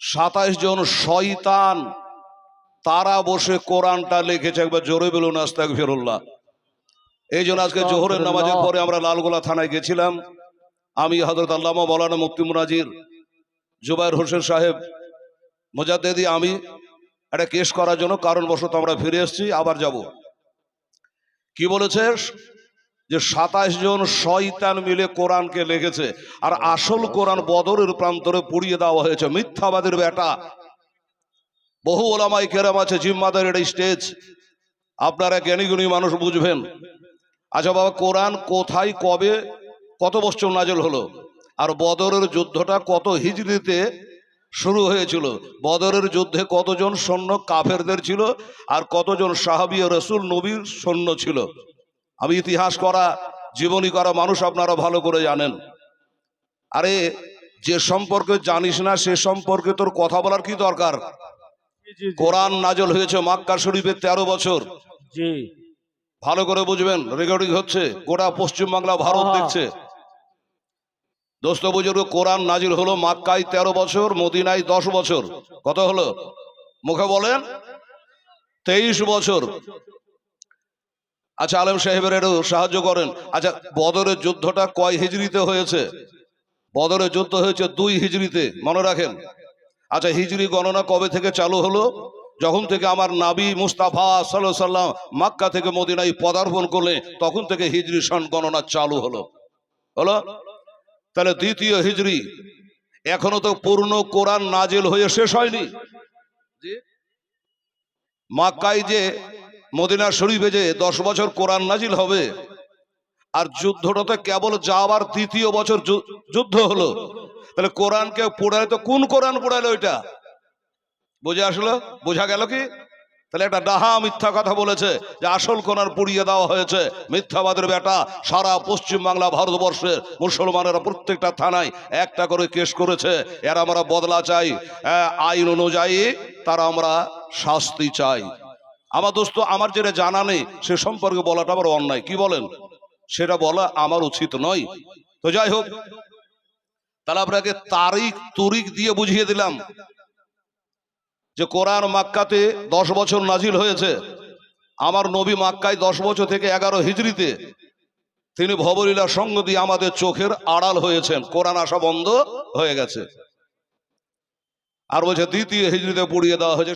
সাতাইশ জন শয়তান তারা বসে কোরআনটা লিখেছে একবার জোরে বলুন আস্তাক ফিরুল্লাহ এই জন্য আজকে জোহরের নামাজের পরে আমরা লালগোলা থানায় গেছিলাম। আমি হজরত আল্লামা মৌলানা মুফতি মুনাজির জুবাইর হোসেন সাহেব মোজাদ্দেদি আমি একটা কেস করার জন্য কারণবশত আমরা ফিরে এসেছি আবার যাব। কি বলেছে? যে সাতাশ জন শয়তান মিলে কোরআনকে লিখেছে, আর আসল কোরআন বদরের প্রান্তরে পুড়িয়ে দেওয়া হয়েছে। মিথ্যাবাদের বেটা। বহু ওলামাই কেরাম আছে, জিম্মাদের এটা স্টেজ। আপনারা জ্ঞানীগুণী মানুষ বুঝবেন। আচ্ছা বাবা, কোরআন কোথায়, কবে, কত বছর নাজল হলো? আর বদরের যুদ্ধটা কত হিজড়িতে শুরু হয়েছিল? বদরের যুদ্ধে কতজন সৈন্য কাফেরদের ছিল? আর কতজন সাহাবি রসুল নবীর সৈন্য ছিল? আমি ইতিহাস করা জীবনী করা মানুষ আপনারা ভালো করে জানেন। আরে যে সম্পর্কে জানিস না সে সম্পর্কে তোর কথা বলার কি দরকার। কোরআন নাজল হয়েছে মাক্কা শরীফের তেরো বছর। ভালো করে বুঝবেন রেকর্ডিং হচ্ছে গোটা পশ্চিম বাংলা ভারত। দেখছে। দোস্ত বুজুর্গ কোরআন নাজিল হলো মাক্কায় তেরো বছর মদিনায় দশ বছর। কত হলো? মুখে বলেন তেইশ বছর। আচ্ছা আলম সাহেবের একটু সাহায্য করেন। আচ্ছা বদরের যুদ্ধটা কয় হিজড়িতে হয়েছে? বদরের যুদ্ধ হয়েছে দুই হিজড়িতে, মনে রাখেন। আচ্ছা হিজড়ি গণনা কবে থেকে চালু হলো? যখন থেকে আমার নাবি মুস্তাফা সাল্লাহ সাল্লাম মাক্কা থেকে মদিনায় পদার্পণ করলে তখন থেকে হিজড়ি সন গণনা চালু হলো। হলো? তাহলে দ্বিতীয় হিজড়ি, এখনও তো পূর্ণ কোরআন নাজেল হয়ে শেষ হয়নি। মাক্কায় যে মদিনা শরীফে যে দশ বছর কোরআন নাজিল হবে আর যুদ্ধটা তো কেবল যাওয়ার তৃতীয় বছর যুদ্ধ হলো তাহলে কোরআনকে পড়ালে তো কোন কোরআন পড়ালো ওইটা বুঝে আসলো? বোঝা গেল কি? তাহলে একটা ডাহা মিথ্যা কথা বলেছে যে আসল কোরআন পুড়িয়ে দেওয়া হয়েছে। মিথ্যাবাদের বেটা সারা পশ্চিম বাংলা ভারতবর্ষের মুসলমানেরা প্রত্যেকটা থানায় একটা করে কেস করেছে এর আমরা বদলা চাই। আহ, আইন অনুযায়ী তারা আমরা শাস্তি চাই। আমার দোস্ত, আমার যেটা জানা নেই, সে সম্পর্কে বলাটা আবার অন্যায়। কি বলেন? সেটা বলা আমার উচিত নয়। তো যাই হোক, তাহলে আপনাকে তারিখ তরিক দিয়ে বুঝিয়ে দিলাম যে কোরআন মাক্কাতে দশ বছর নাজিল হয়েছে। আমার নবী মাক্কায় দশ বছর থেকে এগারো হিজড়িতে তিনি ভবলীলা সঙ্গ দিয়ে আমাদের চোখের আড়াল হয়েছেন। কোরআন আসা বন্ধ হয়ে গেছে। আর বলছে, দ্বিতীয় হিজড়িতে পুড়িয়ে দেওয়া হয়েছে।